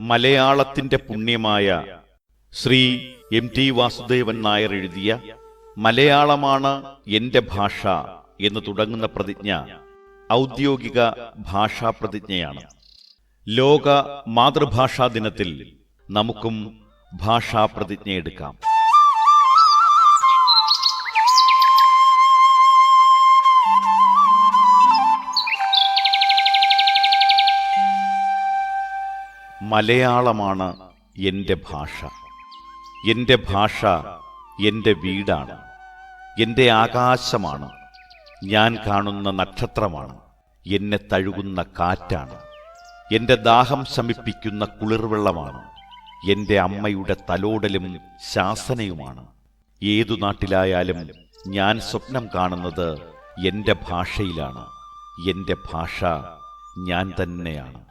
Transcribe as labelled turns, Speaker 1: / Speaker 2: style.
Speaker 1: മലയാളത്തിന്റെ പുണ്യമായ Shri M T Vasudevan Nair എഴുതിയ മലയാളമാണ് എന്റെ ഭാഷ എന്ന് തുടങ്ങുന്ന പ്രതിജ്ഞ ഔദ്യോഗിക ഭാഷാ പ്രതിജ്ഞയാണ്. ലോക മാതൃഭാഷാ ദിനത്തിൽ നമുക്കും ഭാഷാ പ്രതിജ്ഞ മലയാളമാണ് എന്റെ ഭാഷ. എന്റെ ഭാഷ എന്റെ വീടാണ്. എന്റെ ആകാശമാണ്. ഞാൻ കാണുന്ന നക്ഷത്രമാണ്. എന്നെ തഴുകുന്ന കാറ്റാണ്. എന്റെ ദാഹം ശമിപ്പിക്കുന്ന കുളിർവെള്ളമാണ്. എന്റെ അമ്മയുടെ തലോടലും ശാസനയുമാണ്. ഏതു നാട്ടിലായാലും ഞാൻ സ്വപ്നം കാണുന്നത് എന്റെ ഭാഷയിലാണ്. എന്റെ ഭാഷ ഞാൻ തന്നെയാണ്.